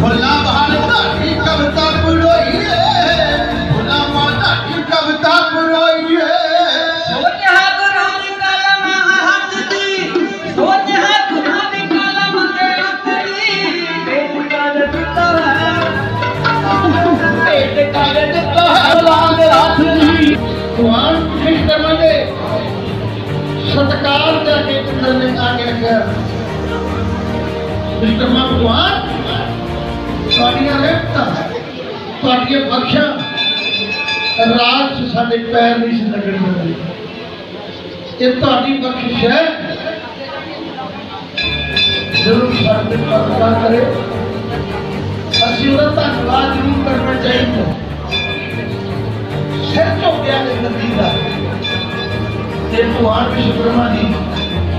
ਫੁੱਲਾਂ ਬਹਾਰ ਤੁਹਾਡੀ ਕਵਿਤਾ ਪੜੋਈਏ ਫੁੱਲਾਂ ਬਹਾਰ ਤੁਹਾਡੀ ਕਵਿਤਾ ਪੜੋਈਏ ਸੋਚਿਆ ਗੁਰਾਂ ਦੀ ਕਲਮ ਹੱਥ ਦੀ। ਸੋਚਿਆ ਗੁਰਾਂ ਦੀ ਕਲਮ ਤੇ ਅਕੜੀ ਭੇਟ ਕਰ ਦਿੱਤਾ ਹੈ। ਭੇਟ ਕਰ ਦਿੱਤਾ ਹੈ। ਗੁਲਾਮ ਦੇ ਹੱਥ ਦੀ। ਕੁਆਨ ਖਿਸ਼ ਕਰਵਾਂਗੇ ਸਤਕਾਰ ਕਰਕੇ ਚੰਦਰ ਨੇ ਆ ਕੇ ਰੱਖਿਆ ਵਿਕਰਮਾ ਕੁਆਨ ਤੁਹਾਡੀਆਂ ਰਹਿਮਤਾਂ, ਤੁਹਾਡੀਆਂ ਬਖਸ਼ਾਂ, ਰਾਤ 'ਚ ਸਾਡੇ ਪੈਰ ਨਹੀਂ ਸੀ ਲੱਗਣ ਦਿੰਦੇ। ਇਹ ਤੁਹਾਡੀ ਬਖਸ਼ਿਸ਼ ਹੈ। ਜ਼ਰੂਰ ਸਾਡੇ ਪਰ ਅਦਾ ਕਰੇ। ਅਸੀਂ ਉਹਦਾ ਧੰਨਵਾਦ ਜ਼ਰੂਰ ਕਰਨਾ ਚਾਹੀਦਾ। ਸਿਰ ਝੁਕਿਆ ਇਸ ਨਦੀ ਦਾ। ਤੇ ਭਗਵਾਨ ਵਿਸ਼ਵਕਰਮਾ ਜੀ,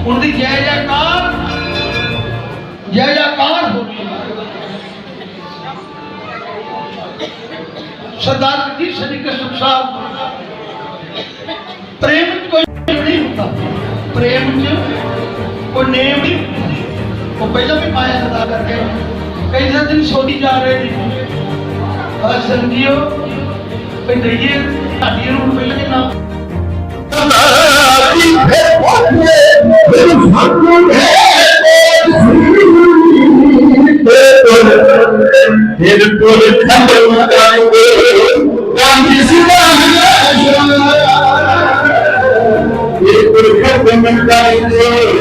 ਉਹਦੀ ਜੈ ਜੈਕਾਰ ਜੈ ਜੈਕਾਰ ਹੋਣੀ ਸਰਦਾਰ ਜੀ ਸ੍ਰੀ ਕ੍ਰਿਸ਼ਨ ਸਾਹਿਬ ਪ੍ਰੇਮ ਚ ਕੋਈ ਨੇਮ ਨਹੀਂ ਹੁੰਦਾ ਪ੍ਰੇਮ ਚ ਕੋਈ ਨੇਮ ਨਹੀਂ ਹੁੰਦੀ। ਉਹ ਪਹਿਲਾਂ ਵੀ ਮਾਇਆ ਅਦਾ ਕਰਕੇ ਕਈ ਦਿਨ ਸੋਦੀ ਜਾ ਰਹੇ ਨੇ ਆ ਸੰਜੀਓ ਪਿੰਡਰੀਏ ਸਾਡੀ ਨੂੰ ਪਹਿਲਾਂ ਦੇ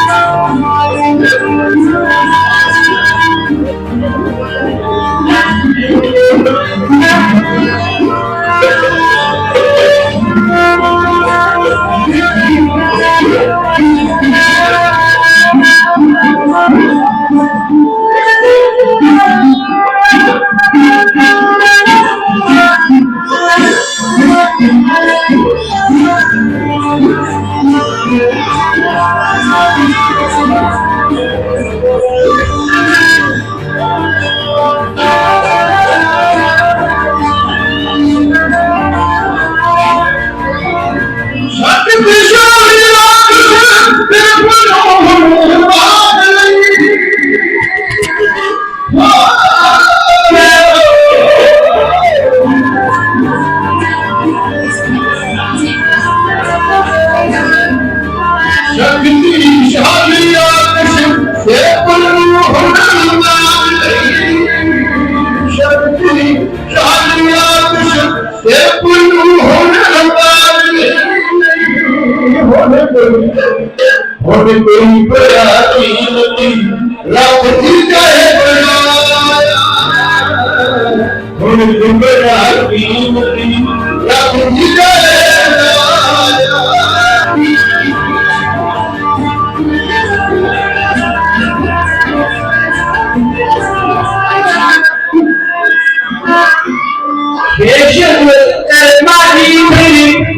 ਰਾਤ ਤੇ ਬਨੋ ਬਾਦ ਲਈ ਸ਼ਕਤੀ ਸ਼ਾਲੀ ਰਾਤ ਤੇ ਬਨੋ Asian with charismatic,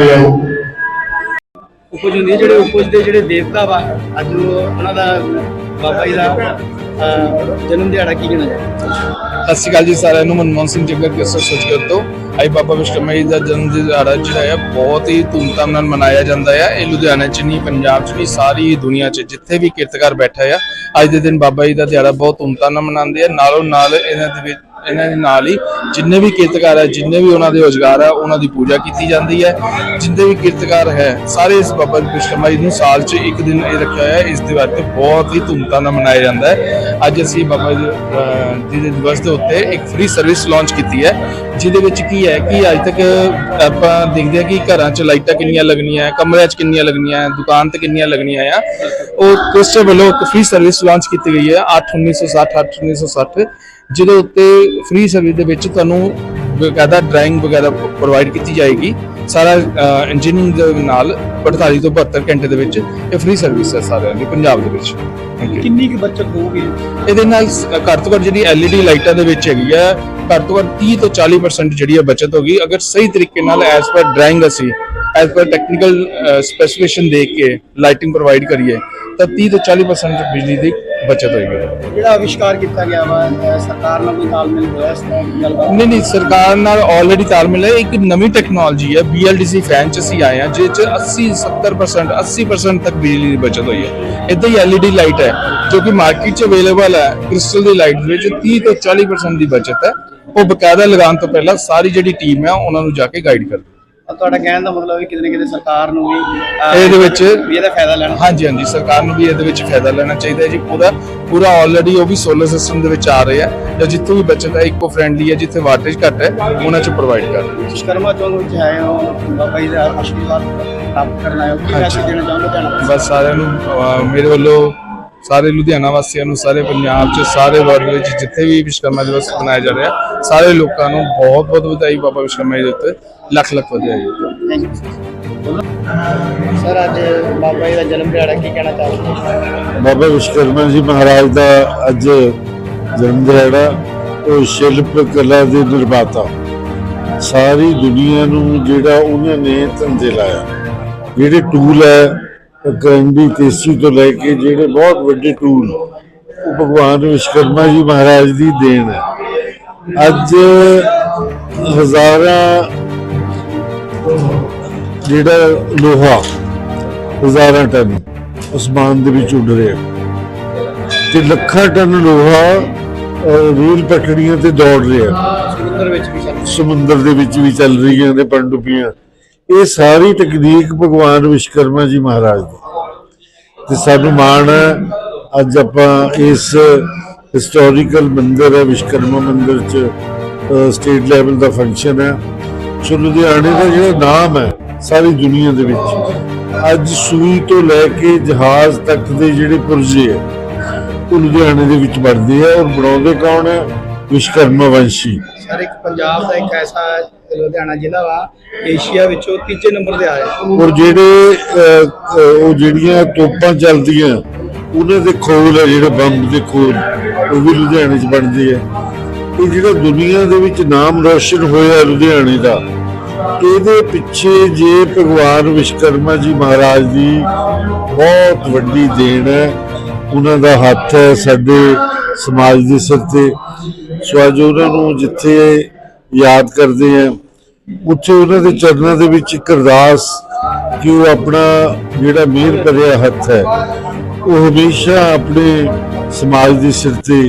ਬੈਠੇ ਆ ਉਹ। ਉਪਜ ਹੁੰਦੀ ਹੈ ਜਿਹੜੇ ਉਪਜ ਦੇ ਜਿਹੜੇ ਦੇਵਤਾ ਵਾ ਅੱਜ ਉਹ ਉਹਨਾਂ ਦਾ ਬਾਬਾ ਜੀ ਦਾ ਜਨਮ ਦਿਹਾੜਾ ਕੀ ਗਿਣਾ ਜਾਂਦਾ? ਸਤਿ ਸ਼੍ਰੀ ਅਕਾਲ ਜੀ ਸਾਰਿਆਂ ਨੂੰ ਮਨਮੋਹਨ ਸਿੰਘ ਜੱਗਰ ਕੇ ਸਰ ਸੋਚ ਤੋਂ ਆਈ ਬਾਬਾ ਵਿਸ਼ਕਰਮਾ ਜੀ ਦਾ ਜਨਮ ਦਿਹਾੜਾ ਜਿਹੜਾ ਹੈ ਬਹੁਤ ਹੀ ਧੂਮਧਾਮ ਨਾਲ ਮਨਾਇਆ ਜਾਂਦਾ ਹੈ। ਇਹ ਲੁਧਿਆਣਾ ਚ ਨਹੀਂ ਪੰਜਾਬ ਚ ਨਹੀਂ ਸਾਰੀ ਦੁਨੀਆ ਚ ਜਿੱਥੇ ਵੀ ਕੀਰਤਕਾਰ ਬੈਠਾ ਹੈ ਅੱਜ ਦੇ ਦਿਨ ਬਾਬਾ ਜੀ ਦਾ ਦਿਹਾੜਾ ਬਹੁਤ ਧੂਮਧਾਮ ਨਾਲ ਮਨਾਉਂਦੇ ਆ। ਨਾਲੋਂ ਨਾਲ ਇਹਨਾਂ ਦੇ ਵਿੱਚ ਇਹਨਾਂ ਦੇ ਨਾਲ ਹੀ ਜਿੰਨੇ ਵੀ ਕਿਰਤਕਾਰ ਹੈ, ਜਿੰਨੇ ਵੀ ਉਹਨਾਂ ਦੇ ਰੋਜ਼ਗਾਰ ਹੈ, ਉਹਨਾਂ ਦੀ ਪੂਜਾ ਕੀਤੀ ਜਾਂਦੀ ਹੈ। ਜਿੰਨੇ ਵੀ ਕਿਰਤਕਾਰ ਹੈ, ਸਾਰੇ ਇਸ ਬਾਬਾ ਵਿਸ਼ਕਰਮਾ ਜੀ ਨੂੰ ਸਾਲ 'ਚ ਇੱਕ ਦਿਨ ਇਹ ਰੱਖਿਆ ਹੋਇਆ ਹੈ। ਇਸ ਦਿਵਾਰ ਤੇ ਬਹੁਤ ਹੀ ਧੂਮਧਾਮ ਨਾਲ ਮਨਾਇਆ ਜਾਂਦਾ ਹੈ। ਅੱਜ ਅਸੀਂ ਬਾਬਾ ਜੀ ਜੀ ਦੇ ਦਿਵਸ ਦੇ ਉੱਤੇ ਇੱਕ ਫ੍ਰੀ ਸਰਵਿਸ ਲਾਂਚ ਕੀਤੀ ਹੈ, ਜਿਹਦੇ ਵਿੱਚ ਕੀ ਹੈ ਕਿ ਅੱਜ ਤੱਕ ਆਪਾਂ ਦੇਖਦੇ ਹਾਂ ਕਿ ਘਰਾਂ 'ਚ ਲਾਈਟਾਂ ਕਿੰਨੀਆਂ ਲੱਗਣੀਆਂ, ਕਮਰਿਆਂ 'ਚ ਕਿੰਨੀਆਂ ਲੱਗਣੀਆਂ, ਦੁਕਾਨ ਤੇ ਕਿੰਨੀਆਂ ਲੱਗਣੀਆਂ ਆ। ਉਹ ਟਰਸਟ ਵੱਲੋਂ ਇੱਕ ਫ੍ਰੀ ਸਰਵਿਸ ਲਾਂਚ ਕੀਤੀ ਗਈ ਹੈ 8 1960 8 1960 ਜਿਹਦੇ ਉੱਤੇ ਫ੍ਰੀ ਸਰਵਿਸ ਦੇ ਵਿੱਚ ਤੁਹਾਨੂੰ ਬਕਾਇਦਾ ਡਰਾਇੰਗ ਵਗੈਰਾ ਪ੍ਰੋਵਾਈਡ ਕੀਤੀ ਜਾਏਗੀ ਸਾਰਾ ਇੰਜੀਨੀਅਰਿੰਗ ਦੇ ਨਾਲ 48 ਤੋਂ 72 ਘੰਟੇ ਦੇ ਵਿੱਚ ਇਹ ਫ੍ਰੀ ਸਰਵਿਸ ਹੈ ਸਾਰਿਆਂ ਦੀ ਪੰਜਾਬ ਦੇ ਵਿੱਚ। ਕਿੰਨੀ ਕੁ ਬੱਚਤ ਹੋਊਗੀ? ਇਹਦੇ ਨਾਲ ਘੱਟ ਤੋਂ ਘੱਟ ਜਿਹੜੀ LED ਲਾਈਟਾਂ ਦੇ ਵਿੱਚ ਹੈਗੀ ਹੈ ਘੱਟ ਤੋਂ ਘੱਟ 30 ਤੋਂ 40% ਜਿਹੜੀ ਹੈ ਬਚਤ ਹੋਗੀ। ਅਗਰ ਸਹੀ ਤਰੀਕੇ ਨਾਲ ਐਸ ਪਰ ਡਰਾਇੰਗ ਅਸੀਂ ਐਸ ਪਰ ਟੈਕਨੀਕਲ ਸਪੈਸੀਫਿਕੇਸ਼ਨ ਦੇਖ ਕੇ ਲਾਈਟਿੰਗ ਪ੍ਰੋਵਾਈਡ ਕਰੀਏ ਤਾਂ 30 ਤੋਂ 40% ਬਿਜਲੀ ਦੀ ਬਚਤ ਹੋਏਗੀ ਜਿਹੜਾ ਆਵਿਸ਼ਕਾਰ ਕੀਤਾ ਗਿਆ ਵਾ ਅਹ, ਸਰਕਾਰ ਨਾਲ ਕੋਈ ਤਾਲਮੇਲ ਹੋਇਆ ਇਸ ਤਰ੍ਹਾਂ ਦੀ ਗੱਲਬਾਤ? ਨਹੀਂ ਨਹੀਂ ਸਰਕਾਰ ਨਾਲ ਆਲਰੇਡੀ ਤਾਲਮੇਲ ਹੈ। ਇੱਕ ਨਵੀਂ ਟੈਕਨੋਲੋਜੀ ਹੈ। BLDC ਫੈਨ ਚ ਅਸੀਂ ਆਏ ਹਾਂ ਜਿਹਦੇ ਚ 80 70% 80% ਤੱਕ ਬਿਜਲੀ ਦੀ ਬਚਤ ਹੋਈ ਹੈ। ਇਦਾਂ ਹੀ LED ਲਾਈਟ ਹੈ ਜੋ ਕਿ ਮਾਰਕੀਟ ਚ ਅਵੇਲੇਬਲ ਹੈ। ਕ੍ਰਿਸਟਲ ਦੀ ਲਾਈਟ ਵਿੱਚ 30 ਤੋਂ 40% ਦੀ ਬਚਤ ਹੈ। ਉਹ ਬਕਾਇਦਾ ਲਗਾਉਣ ਤੋਂ ਪਹਿਲਾਂ ਸਾਰੀ ਜਿਹੜੀ ਟੀਮ ਹੈ ਉਹਨਾਂ ਨੂੰ ਜਾ ਕੇ ਗਾਈਡ ਕਰਦੀ ਤਾਂ ਤੁਹਾਡਾ ਕਹਿਣ ਦਾ ਮਤਲਬ ਹੈ ਕਿਤੇ ਨਾ ਕਿਤੇ ਸਰਕਾਰ ਨੂੰ ਵੀ ਅਹ, ਇਹਦੇ ਵਿੱਚ ਵੀ ਇਹਦਾ ਫਾਇਦਾ ਲੈਣਾ ਹਾਂਜੀ ਹਾਂਜੀ ਸਰਕਾਰ ਨੂੰ ਵੀ ਇਹਦੇ ਵਿੱਚ ਫਾਇਦਾ ਲੈਣਾ ਚਾਹੀਦਾ ਹੈ ਜੀ। ਪੂਰਾ ਪੂਰਾ ਆਲਰੇਡੀ ਉਹ ਵੀ ਸੋਲਰ ਸਿਸਟਮ ਦੇ ਵਿੱਚ ਆ ਰਹੇ ਜਾਂ ਜਿੱਥੋਂ ਵੀ ਬਚਤ ਹੈ ਇਕੋ ਫ੍ਰੈਂਡਲੀ ਹੈ ਜਿੱਥੇ ਵਾਟੇਜ ਘੱਟ ਹੈ ਉਹਨਾਂ ਚ ਪ੍ਰੋਵਾਈਡ ਕਰ ਰਹੇ ਹਾਂ। ਵਿਸ਼ਕਰਮਾ ਚੌਂਕ ਵਿੱਚ ਹੈ ਉਹ ਬਾਬਾ ਜੀ ਦਾ ਆਸ਼ੀਰਵਾਦ ਪ੍ਰਾਪਤ ਕਰਨ ਆਏ ਹੋ। ਕੀ ਮੈਸੇਜ ਦੇਣਾ ਚਾਹੁੰਦੇ ਤੁਹਾਨੂੰ ਬਸ ਸਾਰਿਆਂ ਨੂੰ ਅਹ, ਮੇਰੇ ਵੱਲੋਂ ਸਾਰੇ ਲੁਧਿਆਣਾ ਵਾਸੀਆਂ ਨੂੰ ਸਾਰੇ ਪੰਜਾਬ 'ਚ ਸਾਰੇ ਵਰਲਡ ਵਿੱਚ ਜਿੱਥੇ ਵੀ ਵਿਸ਼ਵਕਰਮਾ ਦਿਵਸ ਮਨਾਇਆ ਜਾ ਰਿਹਾ ਸਾਰੇ ਲੋਕਾਂ ਨੂੰ ਬਹੁਤ ਬਹੁਤ ਵਧਾਈ ਬਾਬਾ ਵਿਸ਼ਵਕਰਮਾ ਜੀ ਦੇ ਉੱਤੇ ਲੱਖ ਲੱਖ ਵਧਾਈ। ਥੈਂਕ ਯੂ ਸਰ ਅੱਜ ਬਾਬਾ ਜੀ ਦਾ ਜਨਮ ਦਿਹਾੜਾ ਕੀ ਕਹਿਣਾ ਚਾਹੁੰਦੇ ਬਾਬਾ ਵਿਸ਼ਵਕਰਮਾ ਜੀ ਮਹਾਰਾਜ ਦਾ ਅੱਜ ਜਨਮ ਦਿਹਾੜਾ ਉਹ ਸ਼ਿਲਪ ਕਲਾ ਦੇ ਨਿਰਮਾਤਾ। ਸਾਰੀ ਦੁਨੀਆ ਨੂੰ ਜਿਹੜਾ ਉਹਨਾਂ ਨੇ ਧੰਦੇ ਲਾਇਆ ਜਿਹੜੇ ਟੂਲ ਹੈ ਕਰੰਦੀ ਤੇਸੀ ਤੋਂ ਲੈ ਕੇ ਜਿਹੜੇ ਬਹੁਤ ਵੱਡੇ ਟੂਲ ਉਹ ਭਗਵਾਨ ਵਿਸ਼ਵਕਰਮਾ ਜੀ ਮਹਾਰਾਜ ਦੀ ਦੇਣ ਹੈ। ਅੱਜ ਹਜ਼ਾਰਾਂ ਜਿਹੜਾ ਲੋਹਾ ਹਜ਼ਾਰਾਂ ਟਨ ਅਸਮਾਨ ਦੇ ਵਿੱਚ ਉੱਡ ਰਿਹਾ। ਤੇ ਲੱਖਾਂ ਟਨ ਲੋਹਾ ਰੇਲ ਪਟੜੀਆਂ ਤੇ ਦੌੜ ਰਿਹਾ। ਸਮੁੰਦਰ ਵਿੱਚ ਵੀ ਚੱਲ ਸਮੁੰਦਰ ਦੇ ਵਿੱਚ ਵੀ ਚੱਲ ਰਹੀਆਂ ਨੇ ਪਣਡੁੱਬੀਆਂ। ਇਹ ਸਾਰੀ ਤਕਨੀਕ ਭਗਵਾਨ ਵਿਸ਼ਵਕਰਮਾ ਜੀ ਮਹਾਰਾਜ ਦੀ। ਤੇ ਸਾਨੂੰ ਮਾਣ ਹੈ, ਅੱਜ ਆਪਾਂ ਇਸ ਹਿਸਟੋਰੀਕਲ ਮੰਦਿਰ ਹੈ, ਵਿਸ਼ਵਕਰਮਾ ਮੰਦਿਰ ਚ ਸਟੇਟ ਲੈਵਲ ਦਾ ਫੰਕਸ਼ਨ ਹੈ। ਸੋ ਲੁਧਿਆਣੇ ਦਾ ਜਿਹੜਾ ਨਾਮ ਹੈ, ਸਾਰੀ ਦੁਨੀਆ ਦੇ ਵਿੱਚ, ਅੱਜ ਸੂਈ ਤੋਂ ਲੈ ਕੇ ਜਹਾਜ਼ ਤੱਕ ਦੇ ਜਿਹੜੇ ਪੁਰਜੇ ਹੈ, ਉਹ ਲੁਧਿਆਣੇ ਦੇ ਵਿੱਚ ਬਣਦੇ ਆ ਔਰ ਬਣਾਉਂਦੇ ਕੌਣ ਹੈ? ਵਿਸ਼ਵਕਰਮਾ ਵੰਸ਼ੀ। ਸਰ, ਇੱਕ ਪੰਜਾਬ ਦਾ ਇੱਕ ਐਸਾ ਲੁਧਿਆਣਾ ਜ਼ਿਲ੍ਹਾ ਵਾ, ਏਸ਼ੀਆ ਵਿੱਚੋਂ ਤੀਜੇ ਨੰਬਰ ਤੇ ਆ ਔਰ ਜਿਹੜੇ ਉਹ ਜਿਹੜੀਆਂ ਤੋਪਾਂ ਚੱਲਦੀਆਂ, ਉਹਨਾਂ ਦੇ ਖੋਲ ਹੈ, ਜਿਹੜੇ ਬੰਬ ਦੇ ਖੋਲ, ਉਹ ਵੀ ਲੁਧਿਆਣੇ 'ਚ ਬਣਦੇ ਆ ਇਹ ਜਿਹੜਾ ਦੁਨੀਆ ਦੇ ਵਿੱਚ ਨਾਮ ਰੋਸ਼ਨ ਹੋਇਆ ਲੁਧਿਆਣੇ ਦਾ, ਇਹਦੇ ਪਿੱਛੇ ਜੇ ਭਗਵਾਨ ਵਿਸ਼ਵਕਰਮਾ ਜੀ ਮਹਾਰਾਜ ਦੀ ਬਹੁਤ ਵੱਡੀ ਦੇਣ ਹੈ, ਉਹਨਾਂ ਦਾ ਹੱਥ ਹੈ ਸਾਡੇ ਸਮਾਜ ਦੇ ਸਿਰ ਤੇ। ਸੋ ਅੱਜ ਉਹਨਾਂ ਨੂੰ ਜਿੱਥੇ ਯਾਦ ਕਰਦੇ ਆ ਉੱਥੇ ਉਹਨਾਂ ਦੇ ਚਰਨਾਂ ਦੇ ਵਿੱਚ ਇੱਕ ਅਰਦਾਸ ਕਿ ਉਹ ਆਪਣਾ ਜਿਹੜਾ ਮਿਹਰ ਭਰਿਆ ਹੱਥ ਹੈ, ਉਹ ਹਮੇਸ਼ਾ ਆਪਣੇ ਸਮਾਜ ਦੇ ਸਿਰ ਤੇ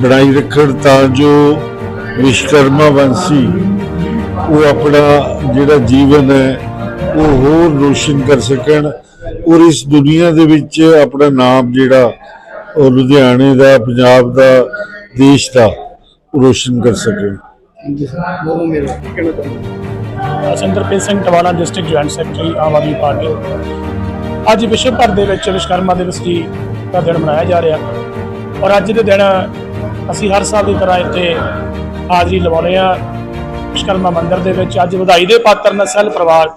ਬਣਾਈ ਰੱਖਣ ਤਾਂ ਜੋ ਵਿਸ਼ਕਰਮਾ ਵੰਸ਼ੀ ਉਹ ਆਪਣਾ ਜਿਹੜਾ ਜੀਵਨ ਹੈ, ਉਹ ਹੋਰ ਰੋਸ਼ਨ ਕਰ ਸਕਣ ਔਰ ਇਸ ਦੁਨੀਆ ਦੇ ਵਿੱਚ ਆਪਣਾ ਨਾਮ ਜਿਹੜਾ, ਉਹ ਲੁਧਿਆਣੇ ਦਾ, ਪੰਜਾਬ ਦਾ, ਦੇਸ਼ ਦਾ ਉਹ ਰੋਸ਼ਨ ਕਰ ਸਕਣ। ਜੀ ਸਰ, ਬਹੁਤ ਮੇਰੇ ਕੀ ਕਹਿਣਾ ਚਾਹੁੰਦੇ Sinderpreet Singh Tiwana district joint secretary Aam Aadmi Party. ਅੱਜ ਵਿਸ਼ਵ ਭਰ ਦੇ ਵਿੱਚ ਵਿਸ਼ਵਕਰਮਾ ਦਿਵਸ ਜੀ ਦਾ ਦਿਨ ਮਨਾਇਆ ਜਾ ਰਿਹਾ। ਔਰ ਅੱਜ ਦੇ ਦਿਨ ਅਸੀਂ ਹਰ ਸਾਲ ਦੀ ਤਰ੍ਹਾਂ ਇੱਥੇ ਹਾਜ਼ਰੀ ਲਵਾਉਂਦੇ ਆ ਵਿਸ਼ਵਕਰਮਾ ਮੰਦਿਰ ਦੇ ਵਿੱਚ ਅੱਜ ਵਧਾਈ ਦੇ ਪਾਤਰ ਨਸਲ ਪਰਿਵਾਰ,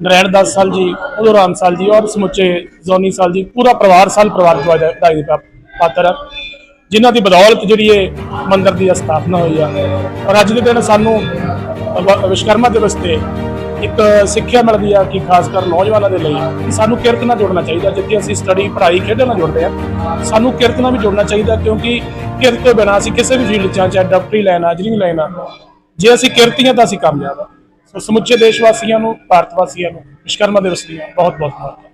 ਨਰੈਣ ਦਾਸ ਸਾਲ ਜੀ, ਉਦੋਂ ਰਾਮ ਸਾਲ ਜੀ, ਔਰ ਸਮੁੱਚੇ ਜ਼ੋਨੀ ਸਾਲ ਜੀ, ਪੂਰਾ ਪਰਿਵਾਰ ਸਾਲ ਪਰਿਵਾਰ ਜੋ ਵਧਾਈ ਦੇ ਪਾ- ਪਾਤਰ ਜਿਨ੍ਹਾਂ ਦੀ ਬਦੌਲਤ ਜਿਹੜੀ ਇਹ ਮੰਦਿਰ ਦੀ ਸਥਾਪਨਾ ਹੋਈ ਆ। ਔਰ ਅੱਜ ਦੇ ਦਿਨ ਸਾਨੂੰ ਵਿਸ਼ਕਰਮਾ ਦਿਵਸ ਤੇ ਇੱਕ ਸਿੱਖਿਆ ਮਿਲਦੀ ਆ ਕਿ ਖਾਸ ਕਰ ਨੌਜਵਾਨਾਂ ਦੇ ਲਈ ਸਾਨੂੰ ਕਿਰਤ ਨਾਲ ਜੁੜਨਾ ਚਾਹੀਦਾ। ਜਿੱਥੇ ਅਸੀਂ ਸਟੱਡੀ ਪੜ੍ਹਾਈ ਖੇਡਾਂ ਨਾਲ ਜੁੜਦੇ ਆ ਸਾਨੂੰ ਕਿਰਤ ਨਾਲ ਵੀ ਜੁੜਨਾ ਚਾਹੀਦਾ ਕਿਉਂਕਿ ਕਿਰਤ ਤੋਂ ਬਿਨਾਂ ਅਸੀਂ ਕਿਸੇ ਵੀ ਫੀਲਡ 'ਚ ਆ, ਚਾਹੇ ਡਾਕਟਰੀ ਲਾਈਨ ਆ ਇੰਜੀਨੀਅਰਿੰਗ ਲਾਈਨ ਆ ਜੇ ਅਸੀਂ ਕਿਰਤੀਆਂ ਤਾਂ ਅਸੀਂ ਕਾਮਯਾਬ ਆ। ਸੋ ਸਮੁੱਚੇ ਦੇਸ਼ ਵਾਸੀਆਂ ਨੂੰ ਭਾਰਤ ਵਾਸੀਆਂ ਨੂੰ ਵਿਸ਼ਕਰਮਾ ਦਿਵਸ ਦੀਆਂ ਬਹੁਤ ਬਹੁਤ ਮੁਬਾਰਕਾਂ